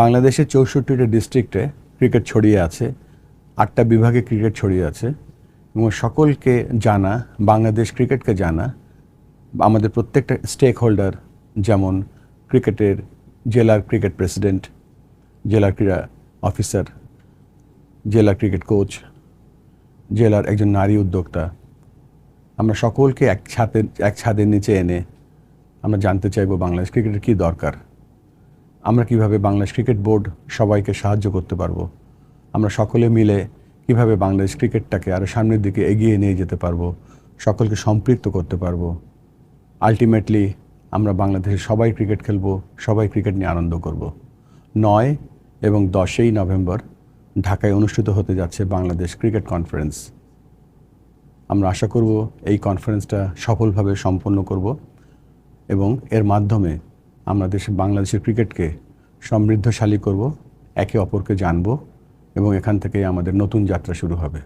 বাংলাদেশের চৌষট্টিটা ডিস্ট্রিক্টে ক্রিকেট ছড়িয়ে আছে, আটটা বিভাগে ক্রিকেট ছড়িয়ে আছে, এবং সকলকে জানা, বাংলাদেশ ক্রিকেটকে জানা, আমাদের প্রত্যেকটা স্টেক হোল্ডার যেমন ক্রিকেটের জেলার ক্রিকেট প্রেসিডেন্ট জেলার ক্রীড়া অফিসার জেলা ক্রিকেট কোচ জেলার একজন নারী উদ্যোক্তা। আমরা সকলকে এক ছাদের এক ছাদের নিচে এনে আমরা জানতে চাইব বাংলাদেশ ক্রিকেটের কী দরকার। আমরা কীভাবে বাংলাদেশ ক্রিকেট বোর্ড সবাইকে সাহায্য করতে পারব? আমরা সকলে মিলে কীভাবে বাংলাদেশ ক্রিকেটটাকে আরও সামনের দিকে এগিয়ে নিয়ে যেতে পারব? সকলকে সম্পৃক্ত করতে পারব? আলটিমেটলি আমরা বাংলাদেশে সবাই ক্রিকেট খেলব, সবাই ক্রিকেট নিয়ে আনন্দ করব। নয় এবং দশই নভেম্বর ঢাকায় অনুষ্ঠিত হতে যাচ্ছে বাংলাদেশ ক্রিকেট কনফারেন্স আমরা আশা করব এই কনফারেন্সটা সফলভাবে সম্পন্ন করব এবং এর মাধ্যমে আমরা দেশে বাংলাদেশের ক্রিকেটকে সমৃদ্ধশালী করব, একে অপরকে জানব এবং এখান থেকে আমাদের নতুন যাত্রা শুরু হবে।